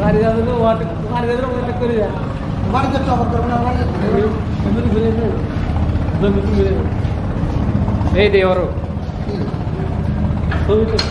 వారి గదిలో వాటి వారి గదిలో కొరియా వారి చెప్తా ఎవరు చూపించు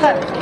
は